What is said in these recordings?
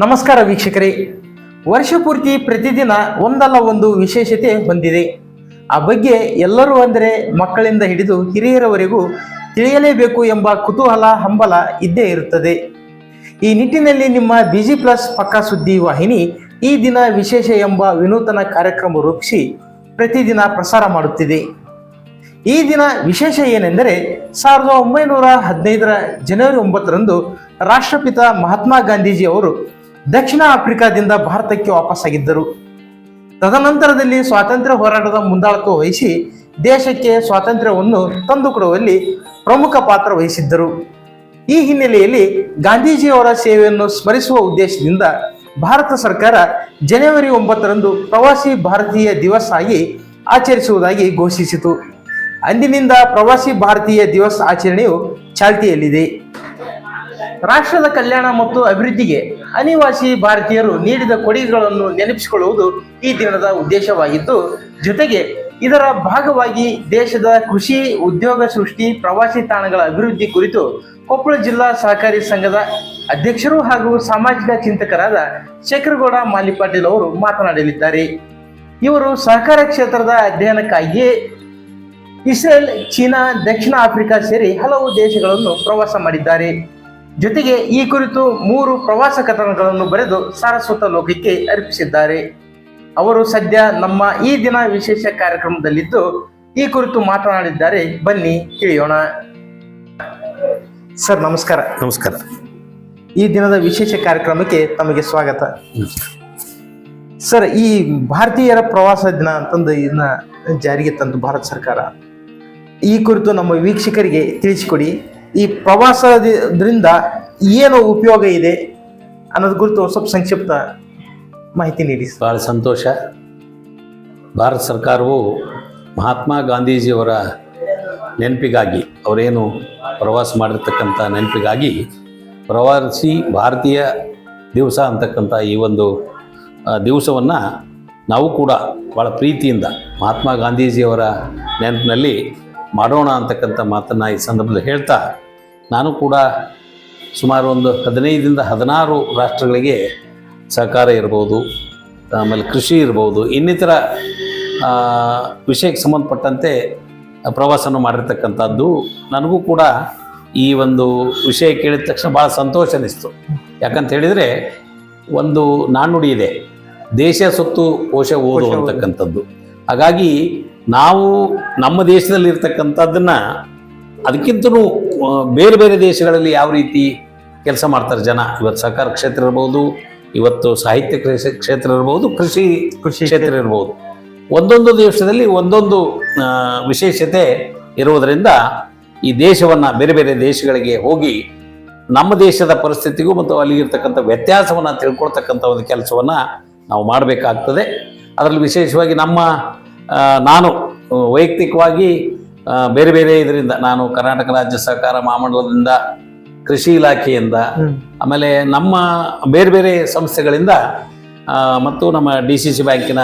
ನಮಸ್ಕಾರ ವೀಕ್ಷಕರೇ. ವರ್ಷ ಪೂರ್ತಿ ಪ್ರತಿದಿನ ಒಂದಲ್ಲ ಒಂದು ವಿಶೇಷತೆ ಹೊಂದಿದೆ ಆ ಬಗ್ಗೆ ಎಲ್ಲರೂ ಅಂದರೆ ಮಕ್ಕಳಿಂದ ಹಿಡಿದು ಹಿರಿಯರವರೆಗೂ ತಿಳಿಯಲೇಬೇಕು ಎಂಬ ಕುತೂಹಲ, ಹಂಬಲ ಇದ್ದೇ ಇರುತ್ತದೆ. ಈ ನಿಟ್ಟಿನಲ್ಲಿ ನಿಮ್ಮ ಬಿಜಿ ಪ್ಲಸ್ ಪಕ್ಕಾ ಸುದ್ದಿ ವಾಹಿನಿ ಈ ದಿನ ವಿಶೇಷ ಎಂಬ ವಿನೂತನ ಕಾರ್ಯಕ್ರಮ ರೂಪಿಸಿ ಪ್ರತಿದಿನ ಪ್ರಸಾರ ಮಾಡುತ್ತಿದೆ. ಈ ದಿನ ವಿಶೇಷ ಏನೆಂದರೆ ಸಾವಿರದ ಒಂಬೈನೂರ ಹದಿನೈದರ ಜನವರಿ ಒಂಬತ್ತರಂದು ರಾಷ್ಟ್ರಪಿತ ಮಹಾತ್ಮ ಗಾಂಧೀಜಿ ಅವರು ದಕ್ಷಿಣ ಆಫ್ರಿಕಾದಿಂದ ಭಾರತಕ್ಕೆ ವಾಪಸ್ಸಾಗಿದ್ದರು. ತದನಂತರದಲ್ಲಿ ಸ್ವಾತಂತ್ರ್ಯ ಹೋರಾಟದ ಮುಂದಾಳತ್ವ ವಹಿಸಿ ದೇಶಕ್ಕೆ ಸ್ವಾತಂತ್ರ್ಯವನ್ನು ತಂದುಕೊಡುವಲ್ಲಿ ಪ್ರಮುಖ ಪಾತ್ರ ವಹಿಸಿದ್ದರು. ಈ ಹಿನ್ನೆಲೆಯಲ್ಲಿ ಗಾಂಧೀಜಿಯವರ ಸೇವೆಯನ್ನು ಸ್ಮರಿಸುವ ಉದ್ದೇಶದಿಂದ ಭಾರತ ಸರ್ಕಾರ ಜನವರಿ ಒಂಬತ್ತರಂದು ಪ್ರವಾಸಿ ಭಾರತೀಯ ದಿವಸ ಆಗಿ ಆಚರಿಸುವುದಾಗಿ ಘೋಷಿಸಿತು. ಅಂದಿನಿಂದ ಪ್ರವಾಸಿ ಭಾರತೀಯ ದಿವಸ ಆಚರಣೆಯು ಚಾಲ್ತಿಯಲ್ಲಿದೆ. ರಾಷ್ಟ್ರದ ಕಲ್ಯಾಣ ಮತ್ತು ಅಭಿವೃದ್ಧಿಗೆ ಅನಿವಾಸಿ ಭಾರತೀಯರು ನೀಡಿದ ಕೊಡುಗೆಗಳನ್ನು ನೆನಪಿಸಿಕೊಳ್ಳುವುದು ಈ ದಿನದ ಉದ್ದೇಶವಾಗಿದ್ದು ಜೊತೆಗೆ ಇದರ ಭಾಗವಾಗಿ ದೇಶದ ಕೃಷಿ, ಉದ್ಯೋಗ ಸೃಷ್ಟಿ, ಪ್ರವಾಸಿ ತಾಣಗಳ ಅಭಿವೃದ್ಧಿ ಕುರಿತು ಕೊಪ್ಪಳ ಜಿಲ್ಲಾ ಸಹಕಾರಿ ಸಂಘದ ಅಧ್ಯಕ್ಷರು ಹಾಗೂ ಸಾಮಾಜಿಕ ಚಿಂತಕರಾದ ಶೇಖರಗೌಡ ಮಾಲಿಪಾಟೀಲ್ ಅವರು ಮಾತನಾಡಲಿದ್ದಾರೆ. ಇವರು ಸಹಕಾರ ಕ್ಷೇತ್ರದ ಅಧ್ಯಯನಕ್ಕಾಗಿಯೇ ಇಸ್ರೇಲ್, ಚೀನಾ, ದಕ್ಷಿಣ ಆಫ್ರಿಕಾ ಸೇರಿ ಹಲವು ದೇಶಗಳನ್ನು ಪ್ರವಾಸ ಮಾಡಿದ್ದಾರೆ. ಜೊತೆಗೆ ಈ ಕುರಿತು ಮೂರು ಪ್ರವಾಸ ಕಥನಗಳನ್ನು ಬರೆದು ಸಾರಸ್ವತ ಲೋಕಕ್ಕೆ ಅರ್ಪಿಸಿದ್ದಾರೆ. ಅವರು ಸದ್ಯ ನಮ್ಮ ಈ ದಿನ ವಿಶೇಷ ಕಾರ್ಯಕ್ರಮದಲ್ಲಿದ್ದು ಈ ಕುರಿತು ಮಾತನಾಡಿದ್ದಾರೆ. ಬನ್ನಿ ತಿಳಿಯೋಣ. ಸರ್ ನಮಸ್ಕಾರ. ನಮಸ್ಕಾರ. ಈ ದಿನದ ವಿಶೇಷ ಕಾರ್ಯಕ್ರಮಕ್ಕೆ ತಮಗೆ ಸ್ವಾಗತ. ಸರ್ ಈ ಭಾರತೀಯರ ಪ್ರವಾಸ ದಿನ ಅಂತಂದು ಇದನ್ನ ಜಾರಿಗೆ ತಂದು ಭಾರತ ಸರ್ಕಾರ ಈ ಕುರಿತು ನಮ್ಮ ವೀಕ್ಷಕರಿಗೆ ತಿಳಿಸಿಕೊಡಿ. ಈ ಪ್ರವಾಸದಿಂದ ಏನು ಉಪಯೋಗ ಇದೆ ಅನ್ನೋದು ಕುರಿತು ಸ್ವಲ್ಪ ಸಂಕ್ಷಿಪ್ತ ಮಾಹಿತಿ ನೀಡಿ. ಭಾಳ ಸಂತೋಷ. ಭಾರತ ಸರ್ಕಾರವು ಮಹಾತ್ಮ ಗಾಂಧೀಜಿಯವರ ನೆನಪಿಗಾಗಿ, ಅವರೇನು ಪ್ರವಾಸ ಮಾಡಿರ್ತಕ್ಕಂಥ ನೆನಪಿಗಾಗಿ ಪ್ರವಾಸಿ ಭಾರತೀಯ ದಿವಸ ಅಂತಕ್ಕಂಥ ಈ ಒಂದು ದಿವಸವನ್ನು ನಾವು ಕೂಡ ಭಾಳ ಪ್ರೀತಿಯಿಂದ ಮಹಾತ್ಮ ಗಾಂಧೀಜಿಯವರ ನೆನಪಿನಲ್ಲಿ ಮಾಡೋಣ ಅಂತಕ್ಕಂಥ ಮಾತನ್ನು ಈ ಸಂದರ್ಭದಲ್ಲಿ ಹೇಳ್ತಾ ನಾನು ಕೂಡ ಸುಮಾರು ಒಂದು ಹದಿನೈದರಿಂದ ಹದಿನಾರು ರಾಷ್ಟ್ರಗಳಿಗೆ ಸಹಕಾರ ಇರ್ಬೋದು ಆಮೇಲೆ ಕೃಷಿ ಇರ್ಬೋದು ಇನ್ನಿತರ ವಿಷಯಕ್ಕೆ ಸಂಬಂಧಪಟ್ಟಂತೆ ಪ್ರವಾಸವನ್ನು ಮಾಡಿರ್ತಕ್ಕಂಥದ್ದು. ನನಗೂ ಕೂಡ ಈ ಒಂದು ವಿಷಯ ಕೇಳಿದ ತಕ್ಷಣ ಭಾಳ ಸಂತೋಷ ಅನ್ನಿಸ್ತು. ಯಾಕಂತ ಹೇಳಿದರೆ ಒಂದು ನಾಣ್ಣುಡಿ ಇದೆ. ದೇಶ ಸೊತ್ತು ಕೋಶ ಓದು. ಅಂತಕ್ಕಂಥದ್ದು. ಹಾಗಾಗಿ ನಾವು ನಮ್ಮ ದೇಶದಲ್ಲಿ ಇರ್ತಕ್ಕಂಥದ್ದನ್ನು ಅದಕ್ಕಿಂತಲೂ ಬೇರೆ ಬೇರೆ ದೇಶಗಳಲ್ಲಿ ಯಾವ ರೀತಿ ಕೆಲಸ ಮಾಡ್ತಾರೆ ಜನ. ಇವತ್ತು ಸಹಕಾರ ಕ್ಷೇತ್ರ ಇರ್ಬೋದು ಇವತ್ತು ಸಾಹಿತ್ಯ ಕೃಷಿ ಕ್ಷೇತ್ರ ಇರ್ಬೋದು ಕೃಷಿ ಕೃಷಿ ಕ್ಷೇತ್ರ ಇರ್ಬೋದು. ಒಂದೊಂದು ದೇಶದಲ್ಲಿ ಒಂದೊಂದು ವಿಶೇಷತೆ ಇರುವುದರಿಂದ ಈ ದೇಶವನ್ನು ಬೇರೆ ಬೇರೆ ದೇಶಗಳಿಗೆ ಹೋಗಿ ನಮ್ಮ ದೇಶದ ಪರಿಸ್ಥಿತಿಗೂ ಮತ್ತು ಅಲ್ಲಿಗಿರ್ತಕ್ಕಂಥ ವ್ಯತ್ಯಾಸವನ್ನು ತಿಳ್ಕೊಳ್ತಕ್ಕಂಥ ಒಂದು ಕೆಲಸವನ್ನು ನಾವು ಮಾಡಬೇಕಾಗ್ತದೆ. ಅದರಲ್ಲಿ ವಿಶೇಷವಾಗಿ ನಮ್ಮ ನಾನು ವೈಯಕ್ತಿಕವಾಗಿ ಬೇರೆ ಬೇರೆ ಇದರಿಂದ ನಾನು ಕರ್ನಾಟಕ ರಾಜ್ಯ ಸಹಕಾರ ಮಹಾಮಂಡಲದಿಂದ ಕೃಷಿ ಇಲಾಖೆಯಿಂದ ಆಮೇಲೆ ನಮ್ಮ ಬೇರೆ ಬೇರೆ ಸಂಸ್ಥೆಗಳಿಂದ ಮತ್ತು ನಮ್ಮ ಡಿ ಸಿ ಸಿ ಬ್ಯಾಂಕಿನ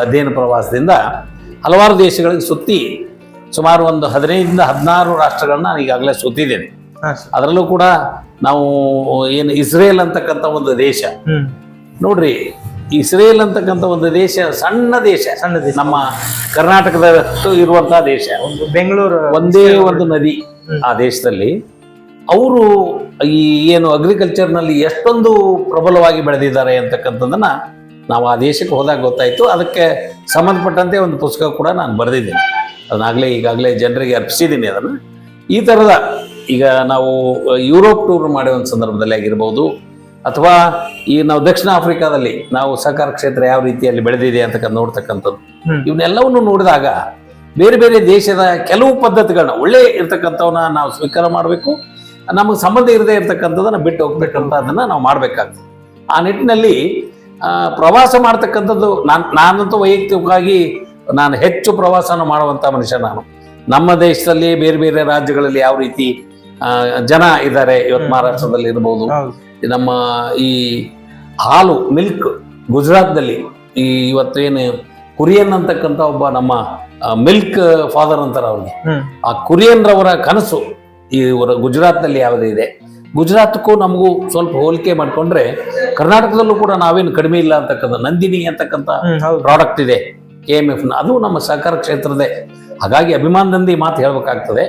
ಅಧ್ಯಯನ ಪ್ರವಾಸದಿಂದ ಹಲವಾರು ದೇಶಗಳಿಗೆ ಸುತ್ತಿ ಸುಮಾರು ಒಂದು ಹದಿನೈದರಿಂದ ಹದಿನಾರು ರಾಷ್ಟ್ರಗಳನ್ನ ನಾನು ಈಗಾಗಲೇ ಸುತ್ತಿದ್ದೇನೆ. ಅದರಲ್ಲೂ ಕೂಡ ನಾವು ಏನು ಇಸ್ರೇಲ್ ಅಂತಕ್ಕಂಥ ಒಂದು ದೇಶ ನೋಡ್ರಿ ಇಸ್ರೇಲ್ ಅಂತಕ್ಕಂಥ ಒಂದು ದೇಶ ಸಣ್ಣ ದೇಶ. ಸಣ್ಣ ದೇಶ. ನಮ್ಮ ಕರ್ನಾಟಕದಷ್ಟು ಇರುವಂತಹ ದೇಶ. ಒಂದು ಬೆಂಗಳೂರು ಒಂದೇ ಒಂದು ನದಿ ಆ ದೇಶದಲ್ಲಿ. ಅವರು ಈ ಏನು ಅಗ್ರಿಕಲ್ಚರ್ನಲ್ಲಿ ಎಷ್ಟೊಂದು ಪ್ರಬಲವಾಗಿ ಬೆಳೆದಿದ್ದಾರೆ ಅಂತಕ್ಕಂಥದ್ದನ್ನ ನಾವು ಆ ದೇಶಕ್ಕೆ ಹೋದಾಗ ಗೊತ್ತಾಯಿತು. ಅದಕ್ಕೆ ಸಂಬಂಧಪಟ್ಟಂತೆ ಒಂದು ಪುಸ್ತಕ ಕೂಡ ನಾನು ಬರೆದಿದ್ದೀನಿ. ಅದನ್ನಾಗಲೇ ಈಗಾಗಲೇ ಜನರಿಗೆ ಅರ್ಪಿಸಿದ್ದೀನಿ ಅದನ್ನು. ಈ ಥರದ ಈಗ ನಾವು ಯುರೋಪ್ ಟೂರ್ ಮಾಡೋ ಒಂದು ಸಂದರ್ಭದಲ್ಲಿ ಆಗಿರ್ಬೋದು ಅಥವಾ ಈ ನಾವು ದಕ್ಷಿಣ ಆಫ್ರಿಕಾದಲ್ಲಿ ನಾವು ಸಹಕಾರ ಕ್ಷೇತ್ರ ಯಾವ ರೀತಿಯಲ್ಲಿ ಬೆಳೆದಿದೆ ಅಂತ ನೋಡ್ತಕ್ಕಂಥದ್ದು. ಇವನ್ನೆಲ್ಲವನ್ನು ನೋಡಿದಾಗ ಬೇರೆ ಬೇರೆ ದೇಶದ ಕೆಲವು ಪದ್ಧತಿಗಳನ್ನ ಒಳ್ಳೆ ಇರ್ತಕ್ಕಂಥವನ್ನ ನಾವು ಸ್ವೀಕಾರ ಮಾಡಬೇಕು. ನಮಗೆ ಸಂಬಂಧ ಇರದೇ ಇರತಕ್ಕಂಥದ್ದನ್ನ ಬಿಟ್ಟು ಹೋಗ್ಬೇಕಂತ ಅದನ್ನ ನಾವು ಮಾಡಬೇಕಾಗ್ತದೆ. ಆ ನಿಟ್ಟಿನಲ್ಲಿ ಪ್ರವಾಸ ಮಾಡ್ತಕ್ಕಂಥದ್ದು ನಾನು ನಾನಂತೂ ವೈಯಕ್ತಿಕವಾಗಿ ನಾನು ಹೆಚ್ಚು ಪ್ರವಾಸನ ಮಾಡುವಂಥ ಮನುಷ್ಯ ನಾನು. ನಮ್ಮ ದೇಶದಲ್ಲಿ ಬೇರೆ ಬೇರೆ ರಾಜ್ಯಗಳಲ್ಲಿ ಯಾವ ರೀತಿ ಆ, ಜನ ಇದ್ದಾರೆ ಇವತ್ತು ಮಹಾರಾಷ್ಟ್ರದಲ್ಲಿ ಇರ್ಬೋದು ನಮ್ಮ ಈ ಹಾಲು ಮಿಲ್ಕ್ ಗುಜರಾತ್ನಲ್ಲಿ ಈ ಇವತ್ತು ಏನು ಕುರಿಯನ್ ಅಂತಕ್ಕಂಥ ಒಬ್ಬ ನಮ್ಮ ಮಿಲ್ಕ್ ಫಾದರ್ ಅಂತಾರೆ ಅವ್ರಿಗೆ. ಆ ಕುರಿಯನ್ ರವರ ಕನಸು ಈ ಇವರ ಗುಜರಾತ್ನಲ್ಲಿ ಯಾವುದೇ ಇದೆ. ಗುಜರಾತ್ಗೂ ನಮಗೂ ಸ್ವಲ್ಪ ಹೋಲಿಕೆ ಮಾಡಿಕೊಂಡ್ರೆ ಕರ್ನಾಟಕದಲ್ಲೂ ಕೂಡ ನಾವೇನು ಕಡಿಮೆ ಇಲ್ಲ ಅಂತಕ್ಕಂಥ ನಂದಿನಿ ಅಂತಕ್ಕಂಥ ಪ್ರಾಡಕ್ಟ್ ಇದೆ ಕೆ ಎಂ ಎಫ್ ಅದು ನಮ್ಮ ಸಹಕಾರ ಕ್ಷೇತ್ರದೇ ಹಾಗಾಗಿ ಅಭಿಮಾನದಂದಿ ಮಾತು ಹೇಳ್ಬೇಕಾಗ್ತದೆ.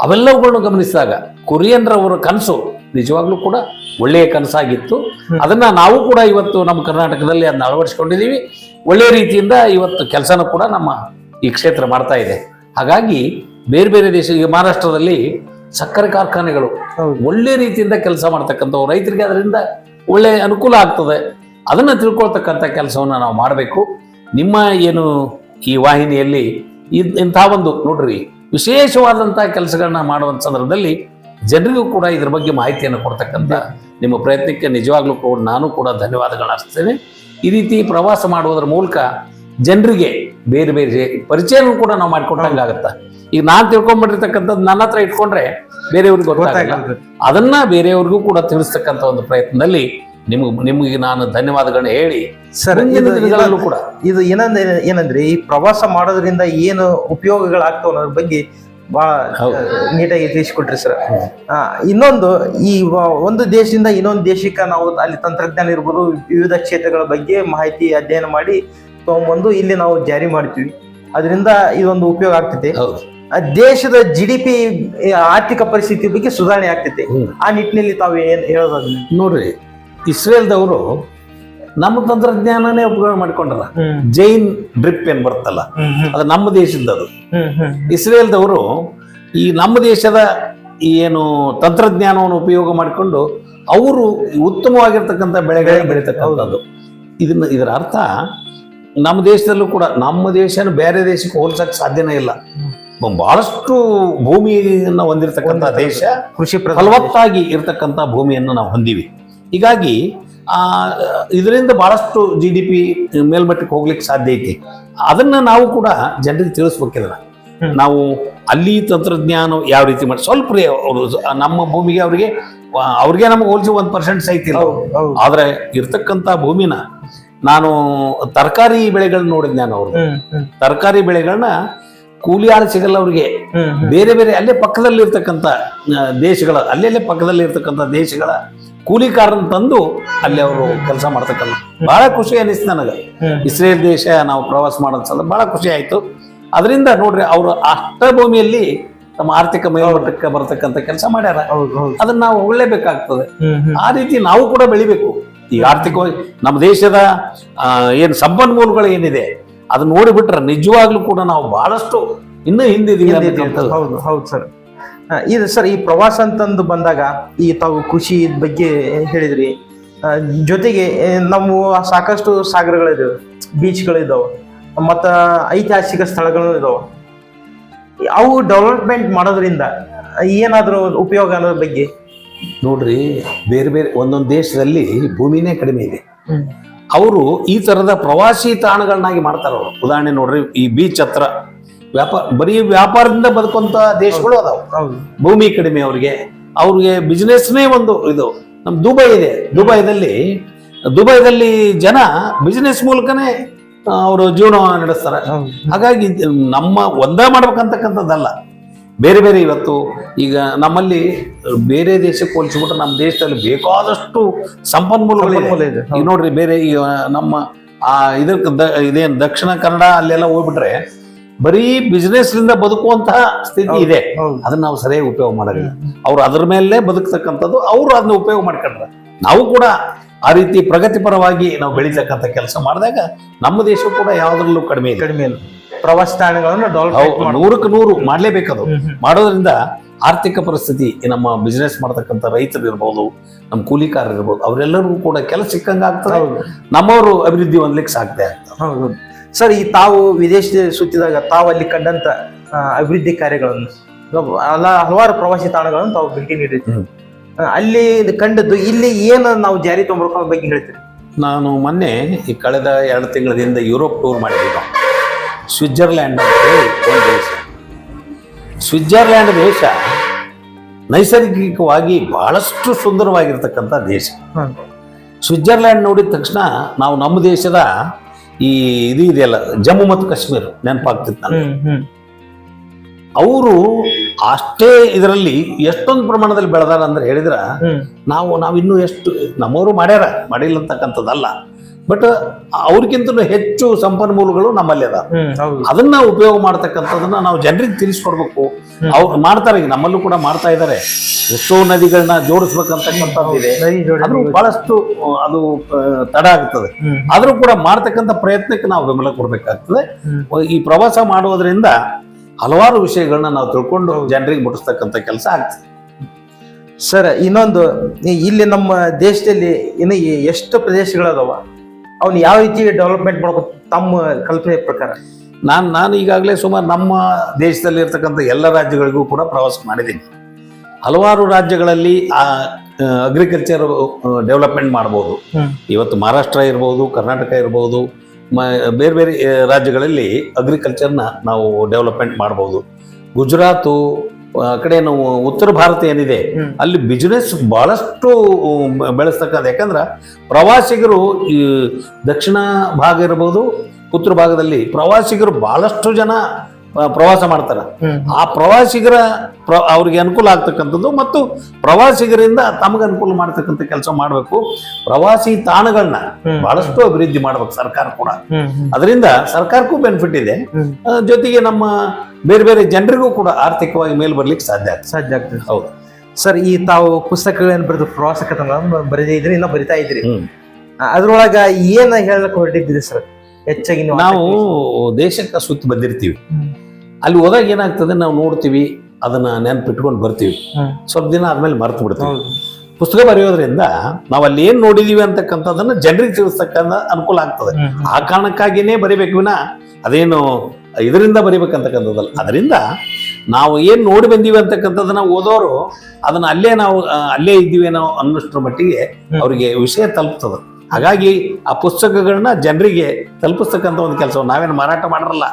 ಅವೆಲ್ಲವುಗಳನ್ನು ಗಮನಿಸಿದಾಗ ಕುರಿಯನ್ರವರ ಕನಸು ನಿಜವಾಗ್ಲೂ ಕೂಡ ಒಳ್ಳೆಯ ಕನಸಾಗಿತ್ತು. ಅದನ್ನ ನಾವು ಕೂಡ ಇವತ್ತು ನಮ್ಮ ಕರ್ನಾಟಕದಲ್ಲಿ ಅದನ್ನ ಅಳವಡಿಸ್ಕೊಂಡಿದ್ದೀವಿ. ಒಳ್ಳೆಯ ರೀತಿಯಿಂದ ಇವತ್ತು ಕೆಲಸನ ಕೂಡ ನಮ್ಮ ಈ ಕ್ಷೇತ್ರ ಮಾಡ್ತಾ ಇದೆ. ಹಾಗಾಗಿ ಬೇರೆ ಬೇರೆ ದೇಶ ಈಗ ಮಹಾರಾಷ್ಟ್ರದಲ್ಲಿ ಸಕ್ಕರೆ ಕಾರ್ಖಾನೆಗಳು. ಒಳ್ಳೆ ರೀತಿಯಿಂದ ಕೆಲಸ ಮಾಡ್ತಕ್ಕಂಥವು ರೈತರಿಗೆ ಅದರಿಂದ ಒಳ್ಳೆ ಅನುಕೂಲ ಆಗ್ತದೆ. ಅದನ್ನ ತಿಳ್ಕೊಳ್ತಕ್ಕಂಥ ಕೆಲಸವನ್ನು ನಾವು ಮಾಡಬೇಕು. ನಿಮ್ಮ ಏನು ಈ ವಾಹಿನಿಯಲ್ಲಿ ಇಂಥ ಒಂದು ನೋಡ್ರಿ ವಿಶೇಷವಾದಂಥ ಕೆಲಸಗಳನ್ನ ಮಾಡುವಂಥ ಸಂದರ್ಭದಲ್ಲಿ ಜನರಿಗೂ ಕೂಡ ಇದ್ರ ಬಗ್ಗೆ ಮಾಹಿತಿಯನ್ನು ಕೊಡ್ತಕ್ಕಂಥ ನಿಮ್ಮ ಪ್ರಯತ್ನಕ್ಕೆ ನಿಜವಾಗ್ಲೂ ಕೂಡ ನಾನು ಕೂಡ ಧನ್ಯವಾದಗಳನ್ನ ಅರ್ಪಿಸ್ತೇನೆ ಈ ರೀತಿ ಪ್ರವಾಸ ಮಾಡುವುದರ ಮೂಲಕ ಜನರಿಗೆ ಬೇರೆ ಬೇರೆ ಪರಿಚಯನೂ ಕೂಡ ನಾವು ಮಾಡ್ಕೊಟ್ಟಂಗಾಗತ್ತ ಈಗ ನಾನು ತಿಳ್ಕೊಂಡ್ಬಿಟ್ಟಿರ್ತಕ್ಕಂಥದ್ದು ನನ್ನ ಹತ್ರ ಇಟ್ಕೊಂಡ್ರೆ ಬೇರೆಯವ್ರಿಗೆ ಗೊತ್ತಾಗಲ್ಲ. ಗೊತ್ತಾಗಲ್ಲ ಅದನ್ನ ಬೇರೆಯವ್ರಿಗೂ ಕೂಡ ತಿಳಿಸ್ತಕ್ಕಂಥ ಒಂದು ಪ್ರಯತ್ನದಲ್ಲಿ ನಿಮ್ಗೆ ನಿಮಗೆ ನಾನು ಧನ್ಯವಾದಗಳನ್ನ ಹೇಳಿ ಸರ್ ದಿನಗಳಲ್ಲೂ ಕೂಡ. ಇದು ಏನಂದ್ರೆ ಏನಂದ್ರೆ ಈ ಪ್ರವಾಸ ಮಾಡೋದ್ರಿಂದ ಏನು ಉಪಯೋಗಗಳಾಗ್ತಾವ ಅನ್ನೋದ್ರ ಬಗ್ಗೆ ಹೌದು. ನೀಟಾಗಿ ತಿಳಿಸ್ಕೊಟ್ರಿ ಸರ್. ಇನ್ನೊಂದು ಈ ಒಂದು ದೇಶದಿಂದ ಇನ್ನೊಂದು ದೇಶಕ್ಕೆ ನಾವು ಅಲ್ಲಿ ತಂತ್ರಜ್ಞಾನ ಇರ್ಬೋದು ವಿವಿಧ ಕ್ಷೇತ್ರಗಳ ಬಗ್ಗೆ ಮಾಹಿತಿ ಅಧ್ಯಯನ ಮಾಡಿ ತಗೊಂಬಂದು ಇಲ್ಲಿ ನಾವು ಜಾರಿ ಮಾಡ್ತೀವಿ. ಅದರಿಂದ ಇದೊಂದು ಉಪಯೋಗ ಆಗ್ತೈತೆ. ಹೌದು. ಆ ದೇಶದ ಜಿ ಡಿ ಪಿ ಆರ್ಥಿಕ ಪರಿಸ್ಥಿತಿ ಬಗ್ಗೆ ಸುಧಾರಣೆ ಆಗ್ತೈತೆ. ಆ ನಿಟ್ಟಿನಲ್ಲಿ ತಾವು ಏನು ಹೇಳೋದು ನೋಡ್ರಿ ಇಸ್ರೇಲ್ದವರು ನಮ್ಮ ತಂತ್ರಜ್ಞಾನನೇ ಉಪಯೋಗ ಮಾಡ್ಕೊಂಡ್ರಲ್ಲ ಜೈನ್ ಡ್ರಿಪ್ ಏನ್ ಬರ್ತಲ್ಲ ಹ್ಮ್ ಅದು ನಮ್ಮ ದೇಶದ್ದು. ಇಸ್ರೇಲ್ದವರು ಈ ನಮ್ಮ ದೇಶದ ಏನು ತಂತ್ರಜ್ಞಾನವನ್ನು ಉಪಯೋಗ ಮಾಡಿಕೊಂಡು ಅವರು ಉತ್ತಮವಾಗಿರ್ತಕ್ಕಂಥ ಬೆಳೆಗಳನ್ನ ಬೆಳೀತಕ್ಕಂಥದ್ದು. ಇದನ್ನ ಇದರ ಅರ್ಥ ನಮ್ಮ ದೇಶದಲ್ಲೂ ಕೂಡ ನಮ್ಮ ದೇಶನ ಬೇರೆ ದೇಶಕ್ಕೆ ಹೋಲ್ಸಕ್ ಸಾಧ್ಯನೇ ಇಲ್ಲ. ಬಹಳಷ್ಟು ಭೂಮಿಯನ್ನು ಹೊಂದಿರತಕ್ಕಂಥ ದೇಶ ಕೃಷಿ ಫಲವತ್ತಾಗಿ ಇರತಕ್ಕಂಥ ಭೂಮಿಯನ್ನು ನಾವು ಹೊಂದಿವಿ. ಹೀಗಾಗಿ ಇದರಿಂದ ಬಹಳಷ್ಟು ಜಿ ಡಿ ಪಿ ಮೇಲ್ಮಟ್ಟಕ್ಕೆ ಹೋಗ್ಲಿಕ್ಕೆ ಸಾಧ್ಯ ಐತಿ. ಅದನ್ನ ನಾವು ಕೂಡ ಜನರಿಗೆ ತಿಳಿಸ್ಬೇಕಿಲ್ಲ. ನಾವು ಅಲ್ಲಿ ತಂತ್ರಜ್ಞಾನ ಯಾವ ರೀತಿ ಮಾಡಿ ಸ್ವಲ್ಪ ಅವರು ನಮ್ಮ ಭೂಮಿಗೆ ಅವರಿಗೆ ಅವ್ರಿಗೆ ನಮಗೆ ಹೋಲಿಸಿ ಒಂದು ಪರ್ಸೆಂಟ್ ಸಹಿತ ಆದರೆ ಇರ್ತಕ್ಕಂಥ ಭೂಮಿನ ನಾನು ತರಕಾರಿ ಬೆಳೆಗಳನ್ನ ನೋಡಿದ್ ನಾನು ಅವ್ರು ತರಕಾರಿ ಬೆಳೆಗಳನ್ನ ಕೂಲಿ ಆಳು ಸಿಗಲ್ಲ ಅವ್ರಿಗೆ. ಬೇರೆ ಬೇರೆ ಅಲ್ಲೇ ಪಕ್ಕದಲ್ಲಿ ಇರ್ತಕ್ಕಂಥ ದೇಶಗಳ ಅಲ್ಲೆಲ್ಲೇ ಪಕ್ಕದಲ್ಲಿ ಇರ್ತಕ್ಕಂಥ ದೇಶಗಳ ಕೂಲಿಕಾರನ ತಂದು ಅಲ್ಲಿ ಅವರು ಕೆಲಸ ಮಾಡ್ತಕ್ಕಲ್ಲ. ಬಹಳ ಖುಷಿ ಅನಿಸ್ತು ನನಗೆ. ಇಸ್ರೇಲ್ ದೇಶ ನಾವು ಪ್ರವಾಸ ಮಾಡೋದ್ ಸಲ ಬಹಳ ಖುಷಿ ಆಯ್ತು. ಅದರಿಂದ ನೋಡ್ರಿ ಅವರು ಅಷ್ಟ ಭೂಮಿಯಲ್ಲಿ ತಮ್ಮ ಆರ್ಥಿಕ ಮೇಲ್ಮಟ್ಟಕ್ಕೆ ಬರತಕ್ಕಂಥ ಕೆಲಸ ಮಾಡ್ಯಾರ. ಅದನ್ನ ನಾವು ಹ್ಮ್ ಆ ರೀತಿ ನಾವು ಕೂಡ ಬೆಳಿಬೇಕು. ಈ ಆರ್ಥಿಕವಾಗಿ ನಮ್ಮ ದೇಶದ ಏನ್ ಸಂಪನ್ಮೂಲಗಳು ಏನಿದೆ ಅದನ್ನ ನೋಡಿಬಿಟ್ರೆ ನಿಜವಾಗ್ಲೂ ಕೂಡ ನಾವು ಬಹಳಷ್ಟು ಇನ್ನೂ ಹಿಂದಿದೀವಿ. ಹೌದು ಹೌದು ಸರ್. ಇದು ಸರ್ ಈ ಪ್ರವಾಸ ಅಂತಂದು ಬಂದಾಗ ಈ ತಾವು ಕೃಷಿ ಬಗ್ಗೆ ಹೇಳಿದ್ರಿ. ಜೊತೆಗೆ ನಾವು ನಮ್ಮ ಸಾಕಷ್ಟು ಸಾಗರಗಳಿದಾವೆ ಬೀಚ್ಗಳಿದಾವೆ ಮತ್ತು ಐತಿಹಾಸಿಕ ಸ್ಥಳಗಳು ಇದಾವೆ. ಅವು ಡೆವಲಪ್ಮೆಂಟ್ ಮಾಡೋದ್ರಿಂದ ಏನಾದರೂ ಉಪಯೋಗ ಅನ್ನೋದ್ರ ಬಗ್ಗೆ? ನೋಡ್ರಿ ಬೇರೆ ಬೇರೆ ಒಂದೊಂದು ದೇಶದಲ್ಲಿ ಭೂಮಿನೇ ಕಡಿಮೆ ಇದೆ. ಅವರು ಈ ಥರದ ಪ್ರವಾಸಿ ತಾಣಗಳನ್ನಾಗಿ ಮಾಡ್ತಾರೆ ಅವರು ಉದಾಹರಣೆ ನೋಡ್ರಿ ಈ ಬೀಚ್ ಹತ್ರ ವ್ಯಾಪಾರ ಬರೀ ವ್ಯಾಪಾರದಿಂದ ಬದುಕುವಂತ ದೇಶಗಳು ಅದಾವ. ಭೂಮಿ ಕಡಿಮೆ ಅವ್ರಿಗೆ. ಅವ್ರಿಗೆ ಬಿಸ್ನೆಸ್ನೇ ಒಂದು ಇದು. ನಮ್ ದುಬೈ ಇದೆ. ದುಬೈದಲ್ಲಿ ದುಬೈದಲ್ಲಿ ಜನ ಬಿಸ್ನೆಸ್ ಮೂಲಕನೇ ಅವರು ಜೀವನ ನಡೆಸ್ತಾರೆ. ಹಾಗಾಗಿ ನಮ್ಮ ಒಂದೇ ಮಾಡ್ಬೇಕಂತಕ್ಕಂಥದ್ದಲ್ಲ. ಬೇರೆ ಬೇರೆ ಇವತ್ತು ಈಗ ನಮ್ಮಲ್ಲಿ ಬೇರೆ ದೇಶಕ್ಕೆ ಹೋಲಿಸ್ಬಿಟ್ರೆ ನಮ್ಮ ದೇಶದಲ್ಲಿ ಬೇಕಾದಷ್ಟು ಸಂಪನ್ಮೂಲಗಳಿದೆ. ಸಂಪನ್ಮೂಲ ಇದೆ. ಈಗ ನೋಡ್ರಿ ಬೇರೆ ಈಗ ನಮ್ಮ ಆ ಇದಕ್ಕೆ ದ ಇದೇನು ದಕ್ಷಿಣ ಕನ್ನಡ ಅಲ್ಲೆಲ್ಲ ಹೋಗ್ಬಿಟ್ರೆ ಬರೀ ಬಿಸ್ನೆಸ್ ಲಿಂದ ಬದುಕುವಂತಹ ಸ್ಥಿತಿ ಇದೆ. ಅದನ್ನ ನಾವು ಸರಿಯಾಗಿ ಉಪಯೋಗ ಮಾಡೋದಿಲ್ಲ ಅವ್ರು ಅದ್ರ ಮೇಲೆ ಬದುಕ್ತಕ್ಕಂಥದ್ದು ಅವರು ಅದನ್ನ ಉಪಯೋಗ ಮಾಡ್ಕೊಂಡ್ರೆ. ನಾವು ಕೂಡ ಆ ರೀತಿ ಪ್ರಗತಿಪರವಾಗಿ ನಾವು ಬೆಳಿತಕ್ಕಂತ ಕೆಲಸ ಮಾಡಿದಾಗ ನಮ್ಮ ದೇಶ ಕೂಡ ಯಾವ್ದ್ರಲ್ಲೂ ಕಡಿಮೆ ಇದೆ ಕಡಿಮೆ ಇಲ್ಲ. ಪ್ರವಾಸ ತಾಣಗಳನ್ನು ನೂರಕ್ಕೆ ನೂರು ಮಾಡ್ಲೇಬೇಕದು ಮಾಡೋದ್ರಿಂದ ಆರ್ಥಿಕ ಪರಿಸ್ಥಿತಿ ನಮ್ಮ ಬಿಸ್ನೆಸ್ ಮಾಡ್ತಕ್ಕಂಥ ರೈತರು ಇರ್ಬೋದು ನಮ್ಮ ಕೂಲಿಕಾರರು ಇರ್ಬೋದು ಅವರೆಲ್ಲರಿಗೂ ಕೂಡ ಕೆಲಸ ಸಿಕ್ಕಂಗೆ ಆಗ್ತದೆ ನಮ್ಮವರು ಅಭಿವೃದ್ಧಿ ಹೊಂದ್ಲಿಕ್ಕೆ ಸಾಧ್ಯ ಆಗ್ತದೆ. ಹೌದು. ಸರ್ ಈ ತಾವು ವಿದೇಶ ಸುತ್ತಿದಾಗ ತಾವು ಅಲ್ಲಿ ಕಂಡಂತ ಅಭಿವೃದ್ಧಿ ಕಾರ್ಯಗಳನ್ನು ಅಲ್ಲ ಹಲವಾರು ಪ್ರವಾಸಿ ತಾಣಗಳನ್ನು ತಾವು ಭೇಟಿ ನೀಡಿರ್ತೀವಿ ಅಲ್ಲಿ ಇದು ಕಂಡದ್ದು ಇಲ್ಲಿ ಏನು ನಾವು ಜಾರಿ ತೊಗೊಂಡ್ಬೇಕು ಅನ್ನೋ ಬಗ್ಗೆ ಹೇಳ್ತೀರಿ? ನಾನು ಮೊನ್ನೆ ಈ ಕಳೆದ ಎರಡು ತಿಂಗಳಿಂದ ಯುರೋಪ್ ಟೂರ್ ಮಾಡಿದ್ವಿ ನಾವು ಸ್ವಿಟ್ಜರ್ಲ್ಯಾಂಡ್ ಅಂತ ಹೇಳಿ ಒಂದು ದೇಶ. ಸ್ವಿಟ್ಜರ್ಲ್ಯಾಂಡ್ ದೇಶ ನೈಸರ್ಗಿಕವಾಗಿ ಬಹಳಷ್ಟು ಸುಂದರವಾಗಿರ್ತಕ್ಕಂಥ ದೇಶ. ಸ್ವಿಟ್ಜರ್ಲ್ಯಾಂಡ್ ನೋಡಿದ ತಕ್ಷಣ ನಾವು ನಮ್ಮ ದೇಶದ ಈ ಇದು ಇದೆಯಲ್ಲ ಜಮ್ಮು ಮತ್ತು ಕಾಶ್ಮೀರ ನೆನಪಾಗ್ತಿತ್ತು ಹ್ಮ್ ಅವರು ಅಷ್ಟೇ ಇದರಲ್ಲಿ ಎಷ್ಟೊಂದು ಪ್ರಮಾಣದಲ್ಲಿ ಬೆಳೆದಾರ ಅಂದ್ರೆ ಹೇಳಿದ್ರ ನಾವು ನಾವಿನ್ನೂ ಇನ್ನೂ ಎಷ್ಟು ನಮ್ಮವರು ಮಾಡ್ಯಾರ ಮಾಡಿಲ್ಲ ಅಂತಕ್ಕಂಥದ್ದಲ್ಲ ಬಟ್ ಅವ್ರಿಗಿಂತ ಹೆಚ್ಚು ಸಂಪನ್ಮೂಲಗಳು ನಮ್ಮಲ್ಲಿ ಅದ ಹೌದು. ಅದನ್ನ ಉಪಯೋಗ ಮಾಡ್ತಕ್ಕಂಥದನ್ನ ನಾವು ಜನರಿಗೆ ತಿಳಿಸ್ಕೊಡ್ಬೇಕು. ಅವ್ರು ಮಾಡ್ತಾರೆ ಈಗ ನಮ್ಮಲ್ಲೂ ಕೂಡ ಮಾಡ್ತಾ ಇದ್ದಾರೆ ಎಷ್ಟೋ ನದಿಗಳನ್ನ ಜೋಡಿಸ್ಬೇಕಂತಕ್ಕಂಥದ್ದಿದೆ ಅದು ಬಹಳಷ್ಟು ಅದು ತಡ ಆಗ್ತದೆ. ಆದರೂ ಆದ್ರೂ ಕೂಡ ಮಾಡ್ತಕ್ಕಂಥ ಪ್ರಯತ್ನಕ್ಕೆ ನಾವು ಬೆಂಬಲ ಕೊಡ್ಬೇಕಾಗ್ತದೆ. ಈ ಪ್ರವಾಸ ಮಾಡುವುದರಿಂದ ಹಲವಾರು ವಿಷಯಗಳನ್ನ ನಾವು ತಿಳ್ಕೊಂಡು ಜನರಿಗೆ ಮುಟ್ಟಿಸ್ತಕ್ಕಂಥ ಕೆಲಸ ಆಗ್ತದೆ. ಸರ್ ಇನ್ನೊಂದು ಇಲ್ಲಿ ನಮ್ಮ ದೇಶದಲ್ಲಿ ಇನ್ನು ಈ ಎಷ್ಟು ಪ್ರದೇಶಗಳದಾವ? ಅವನ್ ಯಾವ ರೀತಿ ಡೆವಲಪ್ಮೆಂಟ್ ಮಾಡ್ಕೊ ತಮ್ಮ ಕಲ್ಪನೆ ಪ್ರಕಾರ? ನಾನು ನಾನು ಈಗಾಗಲೇ ಸುಮಾರು ನಮ್ಮ ದೇಶದಲ್ಲಿ ಇರ್ತಕ್ಕಂಥ ಎಲ್ಲ ರಾಜ್ಯಗಳಿಗೂ ಕೂಡ ಪ್ರವಾಸ ಮಾಡಿದ್ದೀನಿ. ಹಲವಾರು ರಾಜ್ಯಗಳಲ್ಲಿ ಆ ಅಗ್ರಿಕಲ್ಚರ್ ಡೆವಲಪ್ಮೆಂಟ್ ಮಾಡ್ಬೋದು. ಇವತ್ತು ಮಹಾರಾಷ್ಟ್ರ ಇರ್ಬೋದು ಕರ್ನಾಟಕ ಇರ್ಬೋದು ಮ ಬೇರೆ ಬೇರೆ ರಾಜ್ಯಗಳಲ್ಲಿ ಅಗ್ರಿಕಲ್ಚರ್ನ ನಾವು ಡೆವಲಪ್ಮೆಂಟ್ ಮಾಡ್ಬೋದು. ಗುಜರಾತು ಕಡೆ ನಾವು ಉತ್ತರ ಭಾರತ ಏನಿದೆ ಅಲ್ಲಿ ಬಿಸ್ನೆಸ್ ಬಹಳಷ್ಟು ಬೆಳೆಸ್ತಕ್ಕಂಥ ಯಾಕಂದ್ರೆ ಪ್ರವಾಸಿಗರು ಈ ದಕ್ಷಿಣ ಭಾಗ ಇರ್ಬೋದು ಉತ್ತರ ಭಾಗದಲ್ಲಿ ಪ್ರವಾಸಿಗರು ಬಹಳಷ್ಟು ಜನ ಪ್ರವಾಸ ಮಾಡ್ತಾರೆ. ಆ ಪ್ರವಾಸಿಗರ ಪ್ರ ಅವ್ರಿಗೆ ಅನುಕೂಲ ಆಗ್ತಕ್ಕಂಥದ್ದು ಮತ್ತು ಪ್ರವಾಸಿಗರಿಂದ ತಮಗೆ ಅನುಕೂಲ ಮಾಡ್ತಕ್ಕಂಥ ಕೆಲಸ ಮಾಡಬೇಕು. ಪ್ರವಾಸಿ ತಾಣಗಳನ್ನ ಬಹಳಷ್ಟು ಅಭಿವೃದ್ಧಿ ಮಾಡ್ಬೇಕು ಸರ್ಕಾರ ಕೂಡ. ಅದರಿಂದ ಸರ್ಕಾರಕ್ಕೂ ಬೆನಿಫಿಟ್ ಇದೆ. ಜೊತೆಗೆ ನಮ್ಮ ಬೇರೆ ಬೇರೆ ಜನರಿಗೂ ಕೂಡ ಆರ್ಥಿಕವಾಗಿ ಮೇಲ್ ಬರ್ಲಿಕ್ಕೆ ಸಾಧ್ಯ ಆಗ್ತದೆ. ಸಾಧ್ಯ ಆಗ್ತದೆ. ಹೌದು. ಸರ್ ಈ ತಾವು ಪುಸ್ತಕಗಳನ್ನು ಬರೆದು ಪ್ರವಾಸ ಬರೆದೇ ಇದ್ರಿ ಇಲ್ಲ ಬರಿತಾ ಇದ್ರಿ? ಅದ್ರೊಳಗ ಏನ ಹೇಳಕ್ ಹೊರಟಿದ್ದೀರಿ ಸರ್? ಹೆಚ್ಚಾಗಿ ನಾವು ದೇಶಕ್ಕೆ ಸುತ್ತ ಬಂದಿರ್ತೀವಿ. ಅಲ್ಲಿ ಹೋದಾಗ ಏನಾಗ್ತದೆ ನಾವು ನೋಡ್ತೀವಿ ಅದನ್ನ ನೆನ್ಪಿಟ್ಕೊಂಡು ಬರ್ತೀವಿ. ಸ್ವಲ್ಪ ದಿನ ಆದ್ಮೇಲೆ ಮರ್ತು ಬಿಡ್ತೀವಿ. ಪುಸ್ತಕ ಬರೆಯೋದ್ರಿಂದ ನಾವು ಅಲ್ಲಿ ಏನ್ ನೋಡಿದೀವಿ ಅಂತಕ್ಕಂಥದ್ದನ್ನ ಜನರಿಗೆ ತಿಳಿಸ್ತಕ್ಕಂಥ ಅನುಕೂಲ ಆಗ್ತದೆ. ಆ ಕಾರಣಕ್ಕಾಗಿನೇ ಬರಿಬೇಕು ವಿನ ಅದೇನು ಇದರಿಂದ ಬರಿಬೇಕಂತಕ್ಕಂಥದ್ದಲ್ಲ. ಅದರಿಂದ ನಾವು ಏನು ನೋಡಿ ಬಂದೀವಿ ಅಂತಕ್ಕಂಥದ್ದನ್ನ ಓದೋರು ಅದನ್ನ ಅಲ್ಲೇ ನಾವು ಅಲ್ಲೇ ಇದ್ದೀವಿ ನಾವು ಅನ್ನೋಷ್ಟ್ರ ಮಟ್ಟಿಗೆ. ಅವರಿಗೆ ವಿಷಯ ತಲುಪ್ತದೆ. ಹಾಗಾಗಿ ಆ ಪುಸ್ತಕಗಳನ್ನ ಜನರಿಗೆ ತಲುಪಿಸ್ತಕ್ಕಂಥ ಒಂದು ಕೆಲಸ ನಾವೇನು ಮಾರಾಟ ಮಾಡರಲ್ಲ.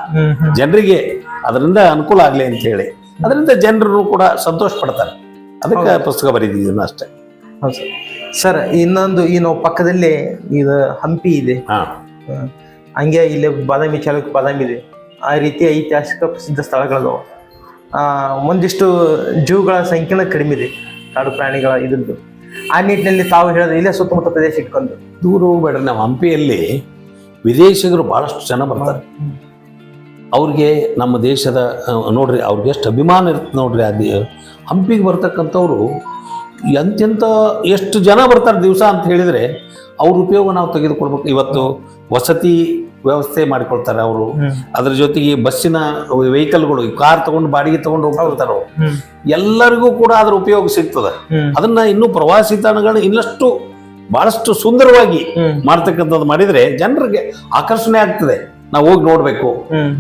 ಜನರಿಗೆ ಅದರಿಂದ ಅನುಕೂಲ ಆಗಲಿ ಅಂತ ಹೇಳಿ. ಅದರಿಂದ ಜನರು ಕೂಡ ಸಂತೋಷ ಪಡ್ತಾರೆ. ಅದಕ್ಕೆ ಪುಸ್ತಕ ಬರೀದಿದ್ದೀನಿ ಅಷ್ಟೇ. ಸರ್ ಇನ್ನೊಂದು ಈ ನಾವು ಪಕ್ಕದಲ್ಲಿ ಇದು ಹಂಪಿ ಇದೆ. ಹಂಗೆ ಇಲ್ಲಿ ಬಾದಾಮಿ ಚಾಲಕ್ ಬಾದಾಮಿ ಇದೆ. ಆ ರೀತಿ ಐತಿಹಾಸಿಕ ಪ್ರಸಿದ್ಧ ಸ್ಥಳಗಳದಾವ ಒಂದಿಷ್ಟು ಜೂಗಳ ಸಂಖ್ಯೆನ ಕಡಿಮೆ ಇದೆ, ಕಾಡು ಪ್ರಾಣಿಗಳ ಇದ್ರದ್ದು. ಆ ನಿಟ್ಟಿನಲ್ಲಿ ತಾವು ಹೇಳಿದ್ರೆ ಇಲ್ಲೇ ಸುತ್ತಮುತ್ತ ಪ್ರದೇಶ ಇಟ್ಕೊಂಡು. ದೂರ ಹೋಗ್ಬೇಡ ನಾವು ಹಂಪಿಯಲ್ಲಿ ವಿದೇಶಿಗರು ಬಹಳಷ್ಟು ಜನ ಬರ್ತಾರೆ. ಅವ್ರಿಗೆ ನಮ್ಮ ದೇಶದ, ನೋಡ್ರಿ, ಅವ್ರಿಗೆ ಎಷ್ಟು ಅಭಿಮಾನ ಇರುತ್ತೆ ನೋಡ್ರಿ, ಅದು ಹಂಪಿಗೆ ಬರ್ತಕ್ಕಂಥವ್ರು ಎಂತೆಂಥ ಎಷ್ಟು ಜನ ಬರ್ತಾರೆ ದಿವಸ ಅಂತ ಹೇಳಿದರೆ ಅವ್ರ ಉಪಯೋಗ ನಾವು ತೆಗೆದುಕೊಳ್ಬೇಕು. ಇವತ್ತು ವಸತಿ ವ್ಯವಸ್ಥೆ ಮಾಡಿಕೊಳ್ತಾರೆ ಅವರು. ಅದ್ರ ಜೊತೆಗೆ ಬಸ್ಸಿನ ವೆಹಿಕಲ್ಗಳು ಕಾರ್ ತಗೊಂಡು ಬಾಡಿಗೆ ತಗೊಂಡು ಹೋಗ್ತಾರೆ ಅವ್ರು. ಎಲ್ಲರಿಗೂ ಕೂಡ ಅದ್ರ ಉಪಯೋಗ ಸಿಗ್ತದೆ. ಅದನ್ನ ಇನ್ನೂ ಪ್ರವಾಸಿ ತಾಣಗಳನ್ನ ಇನ್ನಷ್ಟು ಬಹಳಷ್ಟು ಸುಂದರವಾಗಿ. ಮಾಡ್ತಕ್ಕಂಥದ್ದು ಮಾಡಿದ್ರೆ ಜನರಿಗೆ ಆಕರ್ಷಣೆ ಆಗ್ತದೆ. ನಾವು ಹೋಗಿ ನೋಡ್ಬೇಕು.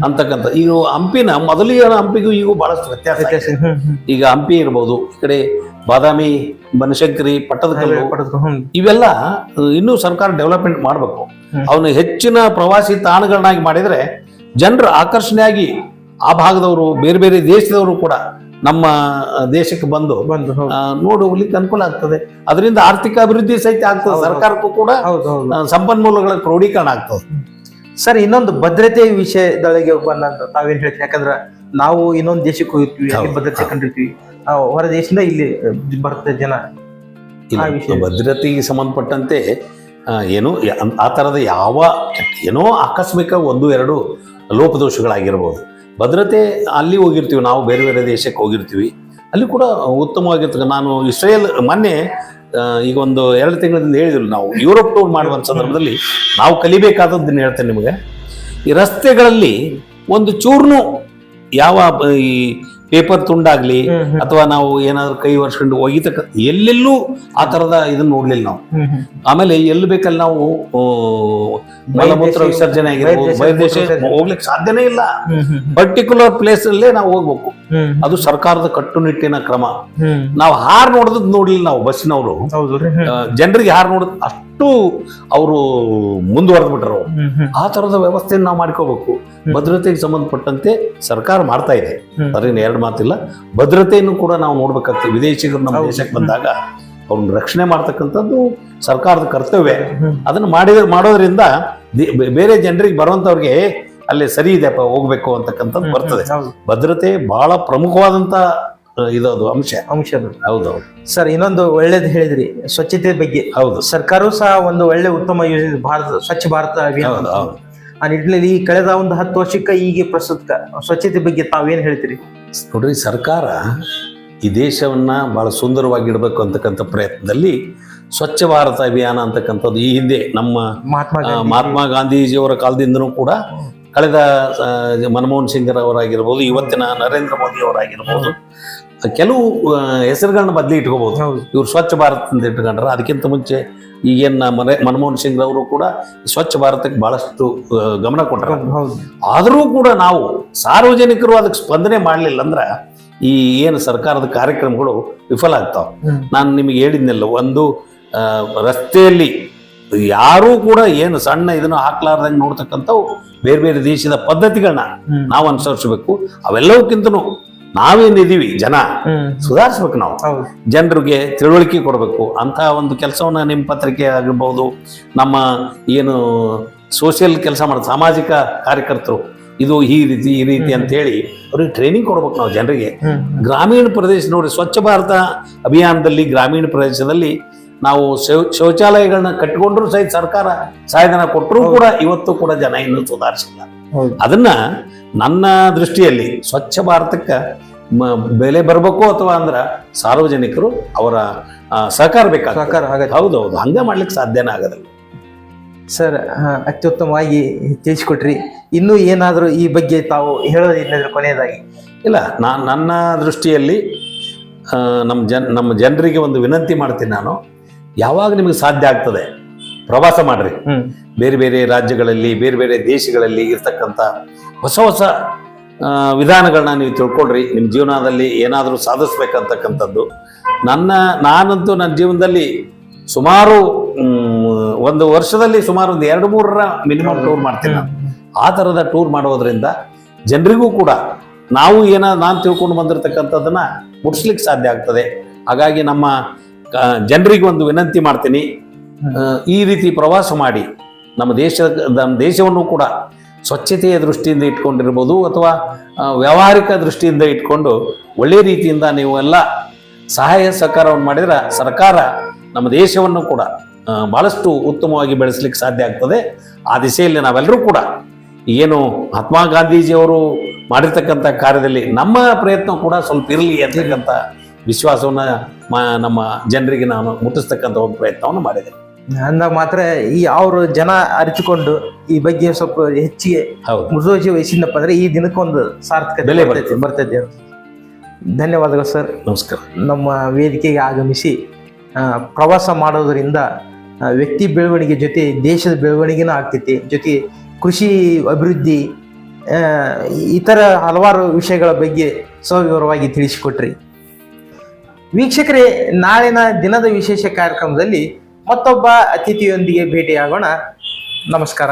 ಅಂತಕ್ಕಂಥ. ಈಗ ಹಂಪಿನ ಮೊದಲಿಗೆ ಹಂಪಿಗೂ ಈಗ ಬಹಳಷ್ಟು ವ್ಯತ್ಯಾಸ. ಈಗ ಹಂಪಿ ಇರ್ಬೋದು ಈ ಕಡೆ ಬಾದಾಮಿ ಬನಶಂಕರಿ ಪಟ್ಟದಕಲ್ಲು ಇವೆಲ್ಲ ಇನ್ನೂ ಸರ್ಕಾರ ಡೆವಲಪ್ಮೆಂಟ್ ಮಾಡಬೇಕು. ಅವನು ಹೆಚ್ಚಿನ ಪ್ರವಾಸಿ ತಾಣಗಳನ್ನಾಗಿ ಮಾಡಿದ್ರೆ ಜನರು ಆಕರ್ಷಣೆಯಾಗಿ ಆ ಭಾಗದವರು ಬೇರೆ ಬೇರೆ ದೇಶದವರು ಕೂಡ ನಮ್ಮ ದೇಶಕ್ಕೆ ಬಂದು ಬಂದು ಹೋಗ್ಲಿಕ್ಕೆ ಅನುಕೂಲ ಆಗ್ತದೆ. ಅದರಿಂದ ಆರ್ಥಿಕ ಅಭಿವೃದ್ಧಿ ಸಹಿತ ಆಗ್ತದೆ. ಸರ್ಕಾರಕ್ಕೂ ಕೂಡ ಸಂಪನ್ಮೂಲಗಳ ಕ್ರೋಢೀಕರಣ ಆಗ್ತದೆ. ಸರ್ ಇನ್ನೊಂದು ಭದ್ರತೆ ವಿಷಯದೊಳಗೆ ಬಂದಂತ ತಾವೇನ್ ಹೇಳ್ತೀವಿ ಯಾಕಂದ್ರೆ ನಾವು ಇನ್ನೊಂದು ದೇಶಕ್ಕೆ ಹೋಗಿರ್ತೀವಿ ಅಲ್ಲಿ ಭದ್ರತೆ ಕಂಡಿರ್ತೀವಿ? ಆ, ಹೊರ ದೇಶದಿಂದ ಇಲ್ಲಿ ಬರ್ತದೆ ಜನ. ಭದ್ರತೆಗೆ ಸಂಬಂಧಪಟ್ಟಂತೆ ಏನು ಆ ಥರದ ಯಾವ ಏನೋ ಆಕಸ್ಮಿಕ ಒಂದು ಎರಡು ಲೋಪದೋಷಗಳಾಗಿರ್ಬೋದು. ಭದ್ರತೆ ಅಲ್ಲಿ ಹೋಗಿರ್ತೀವಿ ನಾವು ಬೇರೆ ಬೇರೆ ದೇಶಕ್ಕೆ ಹೋಗಿರ್ತೀವಿ. ಅಲ್ಲಿ ಕೂಡ ಉತ್ತಮವಾಗಿರ್ತಕ್ಕ ನಾನು ಇಸ್ರೇಲ್ ಮೊನ್ನೆ ಈಗ ಒಂದು ಎರಡು ತಿಂಗಳಿಂದ ಹೇಳಿದ್ರು ನಾವು. ಯುರೋಪ್ ಟೂರ್ ಮಾಡುವಂಥ ಸಂದರ್ಭದಲ್ಲಿ ನಾವು ಕಲಿಬೇಕಾದದ್ದನ್ನು ಹೇಳ್ತೇನೆ ನಿಮಗೆ. ಈ ರಸ್ತೆಗಳಲ್ಲಿ ಒಂದು ಚೂರ್ನು ಯಾವ ಈ ಪೇಪರ್ ತುಂಡಾಗ್ಲಿ. ಅಥವಾ ನಾವು ಏನಾದ್ರು ಕೈ ಒರೆಸ್ಕೊಂಡು ಒಗಿತಕ್ಕ ಎಲ್ಲೆಲ್ಲೂ ಆ ತರದ ಇದನ್ನ ನೋಡ್ಲಿಲ್ಲ ನಾವು. ಆಮೇಲೆ ಎಲ್ಲಿ ಬೇಕಲ್ಲಿ ನಾವು ಮಲಮೂತ್ರ ವಿಸರ್ಜನೆ ಆಗಿರ್ಬೋದು ಹೋಗ್ಲಿಕ್ಕೆ ಸಾಧ್ಯನೇ ಇಲ್ಲ. ಪರ್ಟಿಕ್ಯುಲರ್ ಪ್ಲೇಸ್ ಅಲ್ಲೇ ನಾವು ಹೋಗ್ಬೇಕು. ಅದು ಸರ್ಕಾರದ ಕಟ್ಟುನಿಟ್ಟಿನ ಕ್ರಮ. ನಾವು ಹಾರ್ ನೋಡಿದ್ ನೋಡ್ಲಿಲ್ಲ ನಾವು ಬಸ್ಸಿನವರು. ಜನರಿಗೆ ಹಾರ್ ನೋಡಿದ್ ಅಷ್ಟು ಅವರು ಮುಂದುವರೆದು ಹ್ಮ್, ಆ ತರದ ವ್ಯವಸ್ಥೆಯನ್ನು ನಾವು ಮಾಡ್ಕೋಬೇಕು. ಭದ್ರತೆಗೆ ಸಂಬಂಧಪಟ್ಟಂತೆ ಸರ್ಕಾರ ಮಾಡ್ತಾ ಇದೆ. ಅದರಿಂದ ಎರಡು ಮಾತಿಲ್ಲ. ಭದ್ರತೆಯನ್ನು ಕೂಡ ನಾವು ನೋಡ್ಬೇಕಾಗ್ತದೆ. ವಿದೇಶಿಗರು ನಮ್ಮ ದೇಶಕ್ಕೆ ಬಂದಾಗ ಅವ್ರನ್ನ ರಕ್ಷಣೆ ಮಾಡ್ತಕ್ಕಂಥದ್ದು ಸರ್ಕಾರದ ಕರ್ತವ್ಯ. ಅದನ್ನು ಮಾಡಿದ ಮಾಡೋದ್ರಿಂದ ಬೇರೆ ಜನರಿಗೆ ಬರುವಂಥವ್ರಿಗೆ ಅಲ್ಲಿ ಸರಿ ಇದೆಪ್ಪ ಹೋಗ್ಬೇಕು ಅಂತಕ್ಕಂಥದ್ದು ಬರ್ತದೆ. ಭದ್ರತೆ ಬಹಳ ಪ್ರಮುಖವಾದಂತ ಆ, ಇದು ಅಂಶ. ಅಂಶ ಹೌದು ಹೌದೌದು. ಸರ್ ಇನ್ನೊಂದು ಒಳ್ಳೇದು ಹೇಳಿದ್ರಿ ಸ್ವಚ್ಛತೆ ಬಗ್ಗೆ. ಹೌದು. ಸರ್ಕಾರವು ಸಹ ಒಂದು ಒಳ್ಳೆ ಉತ್ತಮ ಯೋಜನೆ ಭಾರತ ಸ್ವಚ್ಛ ಭಾರತ ಅಭಿಯಾನ ಹೌದು ಹೌದು. ಆ ನಿಟ್ಟಿನಲ್ಲಿ ಈ ಕಳೆದ ಒಂದು ಹತ್ತು ವರ್ಷಕ್ಕೆ ಈಗ ಪ್ರಸ್ತುತ ಸ್ವಚ್ಛತೆ ಬಗ್ಗೆ ತಾವೇನು ಹೇಳ್ತೀರಿ? ನೋಡ್ರಿ ಸರ್ಕಾರ ಈ ದೇಶವನ್ನ ಬಹಳ ಸುಂದರವಾಗಿ ಇಡಬೇಕು ಅಂತಕ್ಕಂಥ ಪ್ರಯತ್ನದಲ್ಲಿ ಸ್ವಚ್ಛ ಭಾರತ ಅಭಿಯಾನ ಅಂತಕ್ಕಂಥದ್ದು ಈ ಹಿಂದೆ ನಮ್ಮ ಮಹಾತ್ಮ ಮಹಾತ್ಮ ಗಾಂಧೀಜಿಯವರ ಕಾಲದಿಂದನೂ ಕೂಡ ಕಳೆದ ಮನಮೋಹನ್ ಸಿಂಗ್ ಅವರಾಗಿರ್ಬೋದು ಇವತ್ತಿನ ನರೇಂದ್ರ ಮೋದಿ ಅವರಾಗಿರ್ಬೋದು ಕೆಲವು ಹೆಸರುಗಳನ್ನ ಬದಲಿ ಇಟ್ಕೋಬಹುದು ಹೌದು. ಇವ್ರು ಸ್ವಚ್ಛ ಭಾರತ ಅಂತ ಇಟ್ಕೊಂಡ್ರೆ ಅದಕ್ಕಿಂತ ಮುಂಚೆ ಈಗೇನ ಮನೆ ಮನಮೋಹನ್ ಸಿಂಗ್ ಅವರು ಕೂಡ ಸ್ವಚ್ಛ ಭಾರತಕ್ಕೆ ಬಹಳಷ್ಟು ಗಮನ ಕೊಟ್ಟರು ಆದರೂ ಕೂಡ ನಾವು ಸಾರ್ವಜನಿಕರು ಅದಕ್ಕೆ ಸ್ಪಂದನೆ ಮಾಡಲಿಲ್ಲ ಅಂದ್ರೆ ಈ ಏನು ಸರ್ಕಾರದ ಕಾರ್ಯಕ್ರಮಗಳು ವಿಫಲ ಆಗ್ತಾವ. ನಾನು ನಿಮಗೆ ಹೇಳಿದ್ನಲ್ಲ ಒಂದು ರಸ್ತೆಯಲ್ಲಿ ಯಾರೂ ಕೂಡ ಏನು ಸಣ್ಣ ಇದನ್ನು ಹಾಕ್ಲಾರ್ದಂಗೆ ನೋಡ್ತಕ್ಕಂಥವು ಬೇರೆ ಬೇರೆ ದೇಶದ ಪದ್ಧತಿಗಳನ್ನ ನಾವು ಅನುಸರಿಸಬೇಕು. ಅವೆಲ್ಲವಕ್ಕಿಂತನೂ ನಾವೇನಿದೀವಿ ಜನ ಸುಧಾರಿಸ್ಬೇಕು ನಾವು. ಜನರಿಗೆ ತಿಳುವಳಿಕೆ ಕೊಡಬೇಕು. ಅಂತ ಒಂದು ಕೆಲಸವನ್ನ ನಿಮ್ಮ ಪತ್ರಿಕೆ ಆಗಿರ್ಬೋದು ನಮ್ಮ ಏನು ಸೋಷಿಯಲ್ ಕೆಲಸ ಮಾಡೋದು ಸಾಮಾಜಿಕ ಕಾರ್ಯಕರ್ತರು ಇದು ಈ ರೀತಿ ಈ ರೀತಿ ಅಂತ ಹೇಳಿ ಅವ್ರಿಗೆ ಟ್ರೈನಿಂಗ್ ಕೊಡ್ಬೇಕು ನಾವು ಜನರಿಗೆ. ಗ್ರಾಮೀಣ ಪ್ರದೇಶ ನೋಡಿ ಸ್ವಚ್ಛ ಭಾರತ ಅಭಿಯಾನದಲ್ಲಿ ಗ್ರಾಮೀಣ ಪ್ರದೇಶದಲ್ಲಿ ನಾವು ಶೌ- ಶೌಚಾಲಯಗಳನ್ನ ಕಟ್ಟಿಕೊಂಡ್ರು ಸಹಿತ ಸರ್ಕಾರ ಸಹಾಯಧನ ಕೊಟ್ಟರು ಕೂಡ ಇವತ್ತು ಕೂಡ ಜನ ಇನ್ನೂ ಸುಧಾರಿಸಿಲ್ಲ. ಅದನ್ನ ನನ್ನ ದೃಷ್ಟಿಯಲ್ಲಿ ಸ್ವಚ್ಛ ಭಾರತಕ್ಕೆ ಬೆಲೆ ಬರಬೇಕು ಅಥವಾ ಅಂದ್ರ ಸಾರ್ವಜನಿಕರು ಅವರ ಸಹಕಾರ ಬೇಕಾಗ್ತದೆ. ಸಹಕಾರ ಹೌದು ಹೌದು ಹಂಗೆ ಮಾಡ್ಲಿಕ್ಕೆ ಸಾಧ್ಯನೇ ಆಗೋದಿಲ್ಲ. ಸರ್ ಅತ್ಯುತ್ತಮವಾಗಿ ತಿಳಿಸ್ಕೊಟ್ರಿ. ಇನ್ನೂ ಏನಾದರೂ ಈ ಬಗ್ಗೆ ತಾವು ಹೇಳೋದಿಲ್ಲ ಕೊನೆಯದಾಗಿ. ಇಲ್ಲ ನಾನು ನನ್ನ ದೃಷ್ಟಿಯಲ್ಲಿ ನಮ್ಮ ಜನ್ ನಮ್ಮ ಜನರಿಗೆ ಒಂದು ವಿನಂತಿ ಮಾಡ್ತೀನಿ ನಾನು. ಯಾವಾಗ ನಿಮಗೆ ಸಾಧ್ಯ ಆಗ್ತದೆ? ಪ್ರವಾಸ ಮಾಡ್ರಿ. ಬೇರೆ ಬೇರೆ ರಾಜ್ಯಗಳಲ್ಲಿ ಬೇರೆ ಬೇರೆ ದೇಶಗಳಲ್ಲಿ ಇರ್ತಕ್ಕಂಥ ಹೊಸ ಹೊಸ ವಿಧಾನಗಳನ್ನ ನೀವು ತಿಳ್ಕೊಳ್ರಿ ನಿಮ್ಮ ಜೀವನದಲ್ಲಿ ಏನಾದರೂ ಸಾಧಿಸ್ಬೇಕಂತಕ್ಕಂಥದ್ದು. ನನ್ನ ನಾನಂತೂ ನನ್ನ ಜೀವನದಲ್ಲಿ ಸುಮಾರು ಒಂದು ವರ್ಷದಲ್ಲಿ ಸುಮಾರು ಒಂದು ಎರಡು ಮೂರರ ಮಿನಿಮಮ್ ಟೂರ್ ಮಾಡ್ತೀನಿ ನಾನು. ಆ ಥರದ ಟೂರ್ ಮಾಡೋದ್ರಿಂದ ಜನರಿಗೂ ಕೂಡ ನಾವು ಏನ ನಾನು ತಿಳ್ಕೊಂಡು ಬಂದಿರತಕ್ಕಂಥದ್ದನ್ನ ಮುಟ್ಸ್ಲಿಕ್ಕೆ ಸಾಧ್ಯ ಆಗ್ತದೆ. ಹಾಗಾಗಿ ನಮ್ಮ ಜನರಿಗೆ ಒಂದು ವಿನಂತಿ ಮಾಡ್ತೀನಿ. ಈ ರೀತಿ ಪ್ರವಾಸ ಮಾಡಿ ನಮ್ಮ ದೇಶ, ನಮ್ಮ ದೇಶವನ್ನು ಕೂಡ ಸ್ವಚ್ಛತೆಯ ದೃಷ್ಟಿಯಿಂದ ಇಟ್ಕೊಂಡಿರ್ಬೋದು ಅಥವಾ ವ್ಯಾವಹಾರಿಕ ದೃಷ್ಟಿಯಿಂದ ಇಟ್ಕೊಂಡು ಒಳ್ಳೆ ರೀತಿಯಿಂದ ನೀವು ಎಲ್ಲ ಸಹಾಯ ಸಹಕಾರವನ್ನು ಮಾಡಿದರೆ ಸರ್ಕಾರ ನಮ್ಮ ದೇಶವನ್ನು ಕೂಡ ಭಾಳಷ್ಟು ಉತ್ತಮವಾಗಿ ಬೆಳೆಸಲಿಕ್ಕೆ ಸಾಧ್ಯ ಆಗ್ತದೆ. ಆ ದಿಸೆಯಲ್ಲಿ ನಾವೆಲ್ಲರೂ ಕೂಡ ಏನು ಮಹಾತ್ಮ ಗಾಂಧೀಜಿಯವರು ಮಾಡಿರ್ತಕ್ಕಂಥ ಕಾರ್ಯದಲ್ಲಿ ನಮ್ಮ ಪ್ರಯತ್ನ ಕೂಡ ಸ್ವಲ್ಪ ಇರಲಿ ಅಂತಕ್ಕಂಥ ವಿಶ್ವಾಸವನ್ನ ನಮ್ಮ ಜನರಿಗೆ ನಾನು ಮುಟ್ಟಿಸ್ತಕ್ಕಂಥ ಒಂದು ಪ್ರಯತ್ನವನ್ನು ಮಾಡಿದೆ ಅಂದಾಗ ಮಾತ್ರ ಈ ಅವರು ಜನ ಅರಿತುಕೊಂಡು ಈ ಬಗ್ಗೆ ಸ್ವಲ್ಪ ಹೆಚ್ಚಿಗೆ ಹೌದು. ಮುಜುವರ್ಜಿ ವಹಿಸಿದಪ್ಪ ಅಂದ್ರೆ ಈ ದಿನಕ್ಕೊಂದು ಸಾರ್ಥಕ ಬೆಲೆ ಬರ್ತೈತೆ ಬರ್ತೈತೆ ಧನ್ಯವಾದಗಳು ಸರ್. ನಮಸ್ಕಾರ. ನಮ್ಮ ವೇದಿಕೆಗೆ ಆಗಮಿಸಿ ಪ್ರವಾಸ ಮಾಡೋದರಿಂದ ವ್ಯಕ್ತಿ ಬೆಳವಣಿಗೆ ಜೊತೆ ದೇಶದ ಬೆಳವಣಿಗೆನೂ ಆಗ್ತೈತಿ ಜೊತೆ ಕೃಷಿ ಅಭಿವೃದ್ಧಿ ಇತರ ಹಲವಾರು ವಿಷಯಗಳ ಬಗ್ಗೆ ಸವಿವರವಾಗಿ ತಿಳಿಸಿಕೊಟ್ರಿ. ವೀಕ್ಷಕರೇ ನಾಳಿನ ದಿನದ ವಿಶೇಷ ಕಾರ್ಯಕ್ರಮದಲ್ಲಿ ಮತ್ತೊಬ್ಬ ಅತಿಥಿಯೊಂದಿಗೆ ಭೇಟಿಯಾಗೋಣ. ನಮಸ್ಕಾರ.